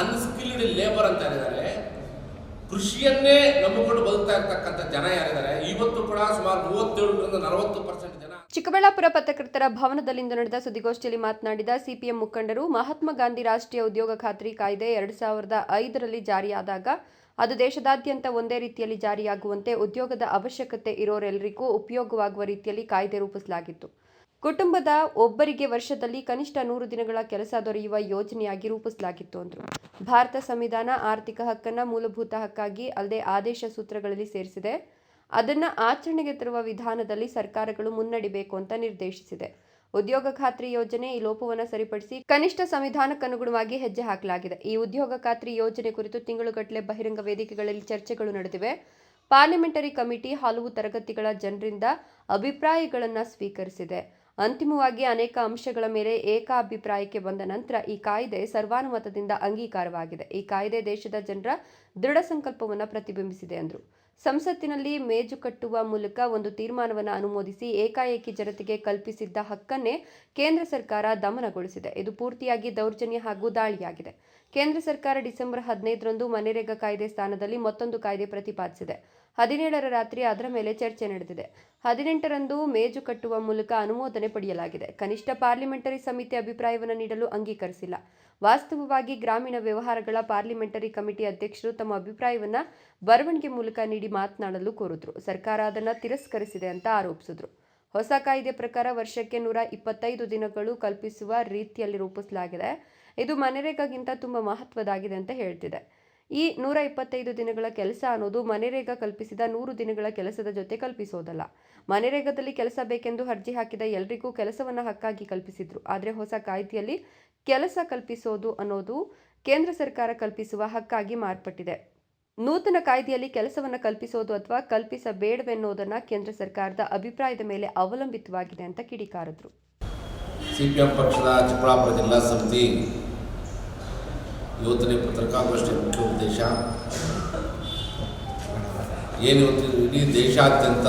Unskilled labour ಅಂತ ಹೇಳಿದ್ದಾರೆ ಕೃಷಿಯನ್ನೇ ನಂಬಿಕೊಂಡು ಬದುಕ್ತಾ ಇರ್ತಕ್ಕಂಥ ಜನ ಯಾರಿದ್ದಾರೆ, ಇವತ್ತು ಕೂಡ ಸುಮಾರು ಮೂವತ್ತೇಳರಿಂದ ನಲವತ್ತು ಪರ್ಸೆಂಟ್ ಜನ. ಚಿಕ್ಕಬಳ್ಳಾಪುರ ಪತ್ರಕರ್ತರ ಭವನದಲ್ಲಿಂದು ನಡೆದ ಸುದ್ದಿಗೋಷ್ಠಿಯಲ್ಲಿ ಮಾತನಾಡಿದ ಸಿಪಿಎಂ ಮುಖಂಡರು, ಮಹಾತ್ಮ ಗಾಂಧಿ ರಾಷ್ಟ್ರೀಯ ಉದ್ಯೋಗ ಖಾತ್ರಿ ಕಾಯ್ದೆ ಎರಡು ಸಾವಿರದ ಐದರಲ್ಲಿ ಜಾರಿಯಾದಾಗ ಅದು ದೇಶದಾದ್ಯಂತ ಒಂದೇ ರೀತಿಯಲ್ಲಿ ಜಾರಿಯಾಗುವಂತೆ ಉದ್ಯೋಗದ ಅವಶ್ಯಕತೆ ಇರೋರೆಲ್ಲರಿಗೂ ಉಪಯೋಗವಾಗುವ ರೀತಿಯಲ್ಲಿ ಕಾಯ್ದೆ ರೂಪಿಸಲಾಗಿತ್ತು. ಕುಟುಂಬದ ಒಬ್ಬರಿಗೆ ವರ್ಷದಲ್ಲಿ ಕನಿಷ್ಠ ನೂರು ದಿನಗಳ ಕೆಲಸ ದೊರೆಯುವ ಯೋಜನೆಯಾಗಿ ರೂಪಿಸಲಾಗಿತ್ತು ಅಂದರು. ಭಾರತ ಸಂವಿಧಾನ ಆರ್ಥಿಕ ಹಕ್ಕನ್ನು ಮೂಲಭೂತ ಹಕ್ಕಾಗಿ ಅಲ್ಲದೆ ಆದೇಶ ಸೂತ್ರಗಳಲ್ಲಿ ಸೇರಿಸಿದೆ. ಅದನ್ನು ಆಚರಣೆಗೆ ತರುವ ವಿಧಾನದಲ್ಲಿ ಸರ್ಕಾರಗಳು ಮುನ್ನಡಿಬೇಕು ಅಂತ ನಿರ್ದೇಶಿಸಿದೆ. ಉದ್ಯೋಗ ಖಾತ್ರಿ ಯೋಜನೆ ಈ ಲೋಪವನ್ನು ಸರಿಪಡಿಸಿ ಕನಿಷ್ಠ ಸಂವಿಧಾನಕ್ಕನುಗುಣವಾಗಿ ಹೆಜ್ಜೆ ಹಾಕಲಾಗಿದೆ. ಈ ಉದ್ಯೋಗ ಖಾತ್ರಿ ಯೋಜನೆ ಕುರಿತು ತಿಂಗಳುಗಟ್ಟಲೆ ಬಹಿರಂಗ ವೇದಿಕೆಗಳಲ್ಲಿ ಚರ್ಚೆಗಳು ನಡೆದಿವೆ. ಪಾರ್ಲಿಮೆಂಟರಿ ಕಮಿಟಿ ಹಲವು ತರಗತಿಗಳ ಜನರಿಂದ ಅಭಿಪ್ರಾಯಗಳನ್ನು ಸ್ವೀಕರಿಸಿದೆ. ಅಂತಿಮವಾಗಿ ಅನೇಕ ಅಂಶಗಳ ಮೇಲೆ ಏಕಾಭಿಪ್ರಾಯಕ್ಕೆ ಬಂದ ನಂತರ ಈ ಕಾಯ್ದೆ ಸರ್ವಾನುಮತದಿಂದ ಅಂಗೀಕಾರವಾಗಿದೆ. ಈ ಕಾಯ್ದೆ ದೇಶದ ಜನರ ದೃಢ ಸಂಕಲ್ಪವನ್ನು ಪ್ರತಿಬಿಂಬಿಸಿದೆ ಎಂದರು ಸಂಸತ್ತಿನಲ್ಲಿ ಮೇಜು ಕಟ್ಟುವ ಮೂಲಕ ಒಂದು ತೀರ್ಮಾನವನ್ನು ಅನುಮೋದಿಸಿ ಏಕಾಏಕಿ ಜನತೆಗೆ ಕಲ್ಪಿಸಿದ್ದ ಹಕ್ಕನ್ನೇ ಕೇಂದ್ರ ಸರ್ಕಾರ ದಮನಗೊಳಿಸಿದೆ. ಇದು ಪೂರ್ತಿಯಾಗಿ ದೌರ್ಜನ್ಯ ಹಾಗೂ ದಾಳಿಯಾಗಿದೆ. ಕೇಂದ್ರ ಸರ್ಕಾರ ಡಿಸೆಂಬರ್ ಹದಿನೈದರಂದು ಮನರೇಗಾ ಕಾಯ್ದೆ ಸ್ಥಾನದಲ್ಲಿ ಮತ್ತೊಂದು ಕಾಯ್ದೆ ಪ್ರತಿಪಾದಿಸಿದೆ. ಹದಿನೇಳರ ರಾತ್ರಿ ಅದರ ಮೇಲೆ ಚರ್ಚೆ ನಡೆದಿದೆ. ಹದಿನೆಂಟರಂದು ಮೇಜು ಕಟ್ಟುವ ಮೂಲಕ ಅನುಮೋದನೆ ಪಡೆಯಲಾಗಿದೆ. ಕನಿಷ್ಠ ಪಾರ್ಲಿಮೆಂಟರಿ ಸಮಿತಿ ಅಭಿಪ್ರಾಯವನ್ನು ನೀಡಲು ಅಂಗೀಕರಿಸಿಲ್ಲ. ವಾಸ್ತವವಾಗಿ ಗ್ರಾಮೀಣ ವ್ಯವಹಾರಗಳ ಪಾರ್ಲಿಮೆಂಟರಿ ಕಮಿಟಿ ಅಧ್ಯಕ್ಷರು ತಮ್ಮ ಅಭಿಪ್ರಾಯವನ್ನು ಬರವಣಿಗೆ ಮೂಲಕ ನೀಡಿ ಮಾತನಾಡಲು ಕೋರಿದ್ರು. ಸರ್ಕಾರ ಅದನ್ನು ತಿರಸ್ಕರಿಸಿದೆ ಅಂತ ಆರೋಪಿಸಿದ್ರು. ಹೊಸ ಕಾಯ್ದೆ ಪ್ರಕಾರ ವರ್ಷಕ್ಕೆ ನೂರ ಇಪ್ಪತ್ತೈದು ದಿನಗಳು ಕಲ್ಪಿಸುವ ರೀತಿಯಲ್ಲಿ ರೂಪಿಸಲಾಗಿದೆ. ಇದು ಮನರೇಗಾಗಿಂತ ತುಂಬ ಮಹತ್ವದಾಗಿದೆ ಅಂತ ಹೇಳ್ತಿದೆ. ಈ ನೂರ ಇಪ್ಪತ್ತೈದು ದಿನಗಳ ಕೆಲಸ ಅನ್ನೋದು ಮನರೇಗಾ ಕಲ್ಪಿಸಿದ ನೂರು ದಿನಗಳ ಕೆಲಸದ ಜೊತೆ ಕಲ್ಪಿಸೋದಲ್ಲ. ಮನರೇಗಾದಲ್ಲಿ ಕೆಲಸ ಬೇಕೆಂದು ಅರ್ಜಿ ಹಾಕಿದ ಎಲ್ರಿಗೂ ಕೆಲಸವನ್ನು ಹಕ್ಕಾಗಿ ಕಲ್ಪಿಸಿದ್ರು. ಆದರೆ ಹೊಸ ಕಾಯ್ದೆಯಲ್ಲಿ ಕೆಲಸ ಕಲ್ಪಿಸೋದು ಅನ್ನೋದು ಕೇಂದ್ರ ಸರ್ಕಾರ ಕಲ್ಪಿಸುವ ಹಕ್ಕಾಗಿ ಮಾರ್ಪಟ್ಟಿದೆ. ನೂತನ ಕಾಯ್ದೆಯಲ್ಲಿ ಕೆಲಸವನ್ನು ಕಲ್ಪಿಸೋದು ಅಥವಾ ಕಲ್ಪಿಸಬೇಡವೆನ್ನುವುದನ್ನು ಕೇಂದ್ರ ಸರ್ಕಾರದ ಅಭಿಪ್ರಾಯದ ಮೇಲೆ ಅವಲಂಬಿತವಾಗಿದೆ ಅಂತ ಕಿಡಿಕಾರಿದ್ರು. ಸಿಪಿಎಂ ಪಕ್ಷದ ಚಿಕ್ಕಬಳ್ಳಾಪುರ ಜಿಲ್ಲಾ ಸಮಿತಿ ಇವತ್ತಿನ ಪತ್ರಿಕಾಗೋಷ್ಠಿ ಮುಖ್ಯ ಉದ್ದೇಶ. ಏನು ಇಡೀ ದೇಶಾದ್ಯಂತ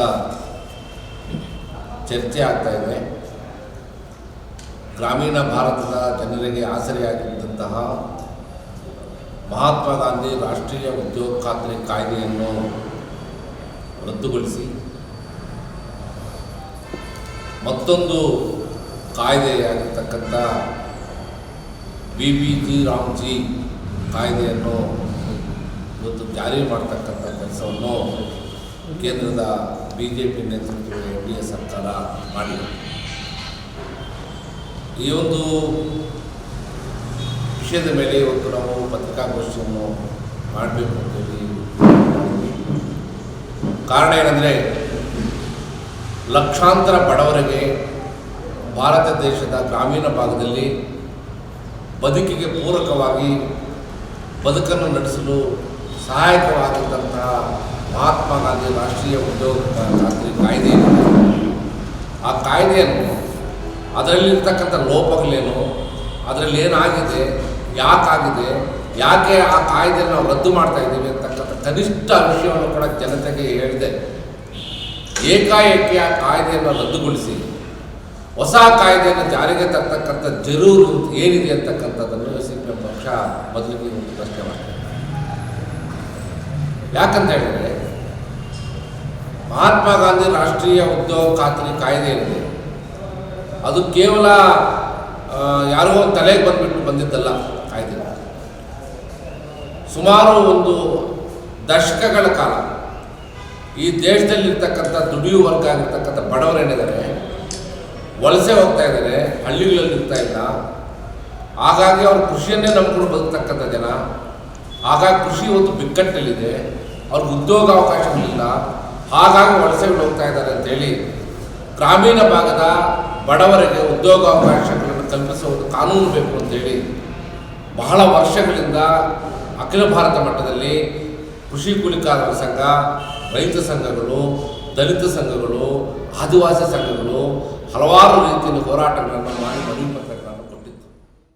ಚರ್ಚೆ ಆಗ್ತಾ ಇದೆ. ಗ್ರಾಮೀಣ ಭಾರತದ ಜನರಿಗೆ ಆಸರೆಯಾಗಿದ್ದಂತಹ ಮಹಾತ್ಮ ಗಾಂಧಿ ರಾಷ್ಟ್ರೀಯ ಉದ್ಯೋಗ ಖಾತ್ರಿ ಕಾಯ್ದೆಯನ್ನು ರದ್ದುಗೊಳಿಸಿ. ಮತ್ತೊಂದು ಕಾಯ್ದೆಯಾಗಿರ್ತಕ್ಕಂಥ ಬಿ ಬಿ ಜಿ ರಾಮ್ಜಿ ಕಾಯ್ದೆಯನ್ನು ಇವತ್ತು ಜಾರಿ ಮಾಡ್ತಕ್ಕಂಥ ಕೆಲಸವನ್ನು ಕೇಂದ್ರದ ಬಿ ಜೆ ಪಿ ನೇತೃತ್ವದ ಎನ್ ಡಿ ಎ ಸರ್ಕಾರ ಮಾಡಿದೆ. ಈ ಒಂದು ವಿಷಯದ ಮೇಲೆ ಇವತ್ತು ನಾವು ಪತ್ರಿಕಾಗೋಷ್ಠಿಯನ್ನು ಮಾಡಬೇಕು ಅಂತೇಳಿ ಕಾರಣ ಏನಂದರೆ ಲಕ್ಷಾಂತರ ಬಡವರಿಗೆ ಭಾರತ ದೇಶದ ಗ್ರಾಮೀಣ ಭಾಗದಲ್ಲಿ ಬದುಕಿಗೆ ಪೂರಕವಾಗಿ ಬದುಕನ್ನು ನಡೆಸಲು ಸಹಾಯಕವಾಗಿದ್ದಂತಹ ಮಹಾತ್ಮ ಗಾಂಧಿ ರಾಷ್ಟ್ರೀಯ ಉದ್ಯೋಗ ಖಾತ್ರಿ ಕಾಯ್ದೆ ಆ ಕಾಯ್ದೆಯನ್ನು ಅದರಲ್ಲಿರ್ತಕ್ಕಂಥ ಲೋಪಗಳೇನು ಅದರಲ್ಲಿ ಏನಾಗಿದೆ ಯಾಕಾಗಿದೆ? ಯಾಕೆ ಆ ಕಾಯ್ದೆಯನ್ನು ನಾವು ರದ್ದು ಮಾಡ್ತಾ ಇದ್ದೀವಿ ಅಂತಕ್ಕಂಥ ಕನಿಷ್ಠ ವಿಷಯವನ್ನು ಕೂಡ ಜನತೆಗೆ ಹೇಳಿದೆ. ಏಕಾಏಕಿ ಆ ಕಾಯ್ದೆಯನ್ನು ರದ್ದುಗೊಳಿಸಿ, ಹೊಸ ಕಾಯ್ದೆಯನ್ನು ಜಾರಿಗೆ ತರ್ತಕ್ಕಂಥ ಜರೂರು ಏನಿದೆ ಅಂತಕ್ಕಂಥದ್ದನ್ನು ಸಿ ಪಿ ಎಂ ಪಕ್ಷ ಮೊದಲಿಗೆ ಒಂದು ಪ್ರಶ್ನೆ ಮಾಡ್ತಾರೆ ಯಾಕಂತ ಹೇಳಿದರೆ, ಮಹಾತ್ಮ ಗಾಂಧಿ ರಾಷ್ಟ್ರೀಯ ಉದ್ಯೋಗ ಖಾತ್ರಿ ಕಾಯ್ದೆ ಅದು ಕೇವಲ ಆ, ಯಾರೋ ಒಂದು ತಲೆಗೆ ಬಂದ್ಬಿಟ್ಟು ಬಂದಿದ್ದಲ್ಲ ಕಾಯ್ದೆ ಸುಮಾರು ಒಂದು ದಶಕಗಳ ಕಾಲ ಈ ದೇಶದಲ್ಲಿರ್ತಕ್ಕಂಥ ದುಡಿಯುವ ವರ್ಗ ಆಗಿರ್ತಕ್ಕಂಥ ಬಡವರೇನಿದ್ದಾರೆ ವಲಸೆ ಹೋಗ್ತಾ ಇದ್ದಾರೆ ಹಳ್ಳಿಗಳಲ್ಲಿ ಇರ್ತಾ ಇಲ್ಲ. ಹಾಗಾಗಿ ಅವ್ರು ಕೃಷಿಯನ್ನೇ ನಂಬಿಕೊಂಡು ಬದುಕ್ತಕ್ಕಂಥ ಜನ ಹಾಗಾಗಿ ಕೃಷಿ ಒಂದು ಬಿಕ್ಕಟ್ಟಲ್ಲಿದೆ ಅವ್ರಿಗೆ ಉದ್ಯೋಗ ಅವಕಾಶಗಳಿಲ್ಲ. ಹಾಗಾಗಿ ವಲಸೆಗಳು ಹೋಗ್ತಾ ಇದ್ದಾರೆ ಅಂತೇಳಿ ಗ್ರಾಮೀಣ ಭಾಗದ ಬಡವರಿಗೆ ಉದ್ಯೋಗ ಕಲ್ಪಿಸುವ ಒಂದು ಕಾನೂನು ಬೇಕು ಅಂತೇಳಿ ಬಹಳ ವರ್ಷಗಳಿಂದ ಅಖಿಲ ಭಾರತ ಮಟ್ಟದಲ್ಲಿ ಕೃಷಿ ಕೂಲಿಕಾರರ ಸಂಘ, ರೈತ ಸಂಘಗಳು, ದಲಿತ ಸಂಘಗಳು, ಆದಿವಾಸಿ ಸಂಘಗಳು ಹಲವಾರು ರೀತಿಯ ಹೋರಾಟಗಳನ್ನು ಮಾಡಿ ಮನವಿ